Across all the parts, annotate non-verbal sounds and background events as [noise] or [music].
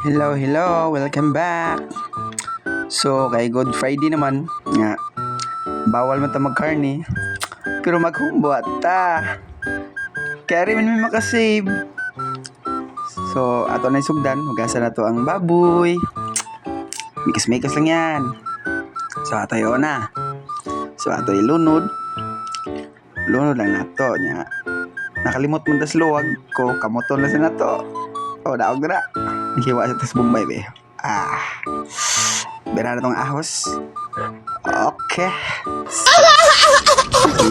Hello, hello, welcome back. So, kay Good Friday naman, nga, bawal man ta mag-carne, pero maghumbuat ta. Kaya rin may makasave. So, ato na sugdan, magasa na to ang baboy. Mikas-mikas lang yan. So, ato yun na. So, ato ilunod. Lunod lang nato nya. Nakalimot mo tas luwag ko, kamoton lang sa nato. Oh, daog na. Hiwa sa tas Bombay, be. Ah. Bera na tong ahos. Okay.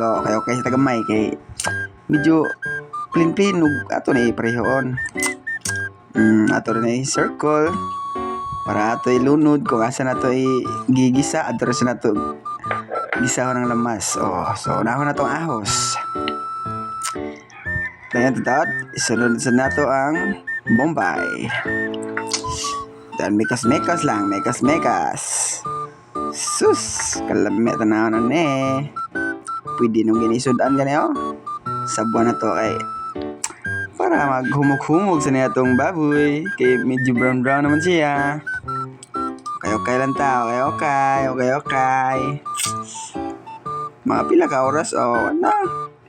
Lo, okay, okay sa tagamay kay medyo plain plain ato na iparehoon. Mm, ato na i-circle para ato ilunod kung asa na to gigisa ato rin sa nato gisahon ng lamas. Oh, so unahon na tong ahos. Dayan tatat, isunod sa nato ang Bombay. Dan mekas-mekas lang, mekas-mekas. Sus, kalami tanaw na ne. Pwede nung ginisudan gani oh. Sabuan na to kay para maghumog-humog sa niya tong baboy. Kay medyo brown-brown naman siya. Okay, okay lang tao. Okay, okay. Okay, okay. Mga pila ka oras. Oh, ano?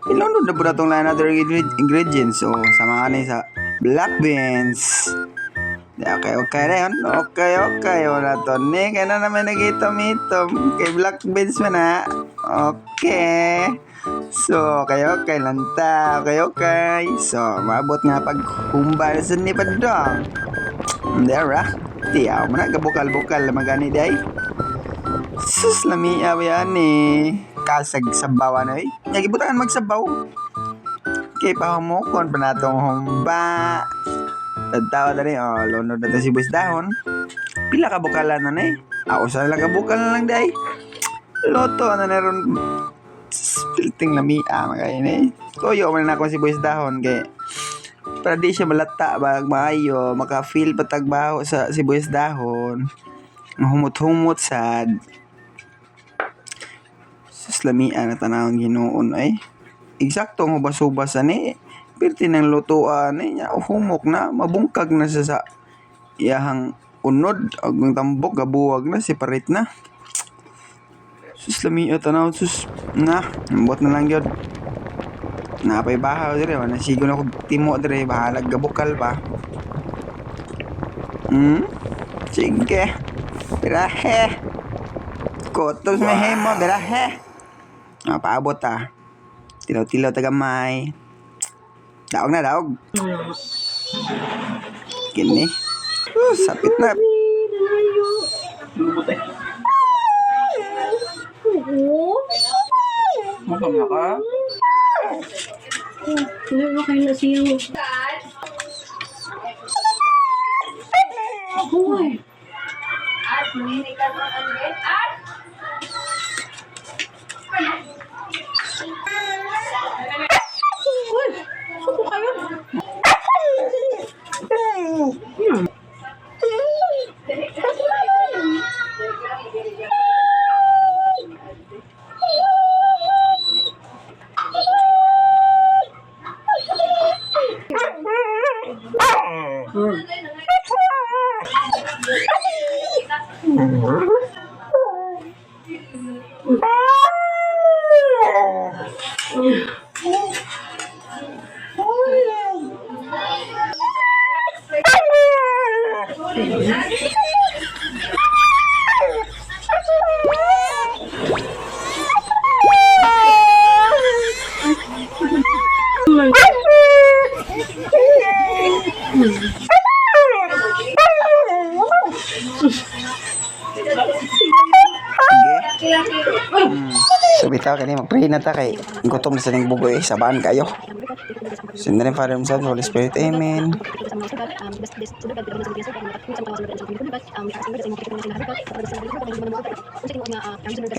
Ilunod na po na itong line other ingredients. So, sama ka na sa black beans. Okay, okay na yun. Okay, okay. Wala to. Ni, kaya na naman nagitom-itom. Kay black beans mo na. Okay. So, okay, okay lang ta. Okay, okay. So, maabot nga pag humbal sa ni Padong. Dara. Tiyaw mo na. Gabukal-bukal. Magani day. Sus, lamia ba yan eh. Kasag sabaw ano eh. Nagibutangan magsabaw. Kay pahumukon pa na itong humba. Tagtawa na rin, oh, lunod na si Boys Dahon. Pila ka bukalan na na eh. Ako sa lang kabukal na lang day. Loto na na ron. Spilting lamia, magayin eh. Toyo man na ako si Boys Dahon kay para di siya malata bag maayo maka-feel patagbaho sa si Boys Dahon. Mahumot-humot sad. Sus lamia na tanawon ginoon ay. Eksakto ang hubas-hubas ani. Pirti ng lutuan ni niya humok na mabungkag na siya sa iyahang unod ag ng tambok gabuwag na si parit na. Sus lamia tanaw sus na ambot na lang gyud. Napay bahaw dire wala sigo na kog timo dire bahalag gabukal pa. Hmm? Sige. Birahe. Kotos may hemo, birahe. Ah, paabot ah. Tilaw-tilaw tagamay. Daog na, daog. Kini. Uh, sapit na. Makam na ka? Hindi ba kayo na Mm-hmm. Sige. Hmm. So bitaw kani mag-pray na ta kay gutom na sa ning bugoy sabaan kayo. Sin na rin Father Son, Holy Spirit, Amen.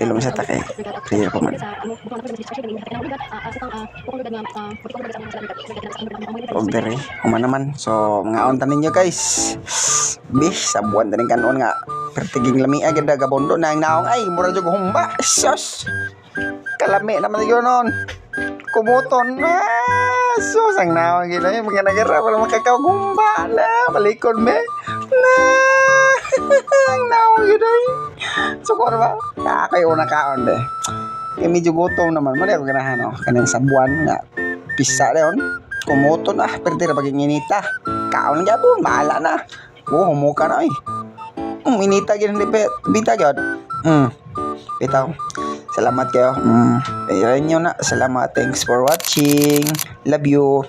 Ilong sa takay. Prayer po man. Og dere, human naman. So, mga on tanin nyo guys. Bis, sa buwan tanin kanon nga. Pertiging lami agad na gabondo na ang naong ay mura jud humba. Sus. Kalami naman yun nun. Kumuton na. Sus, ang naong gila. Mga nagara, wala makakagumba na. Malikod me. Na! [laughs] Ang nawag yun ay. Sukor ba? Nakakayo na kaon de. Kaya medyo gutom naman. Mali ako ganahan no. Kanang sa buwan nga. Pisa leon. Kumuto na. Pero tira pag inginita. Kaon na po. Mahala na. Oo, humuka na eh. Um, inita hindi pe. Bita gyan. Hmm. Bitaw. Salamat kayo. Hmm. Ayun nyo na. Salamat. Thanks for watching. Love you.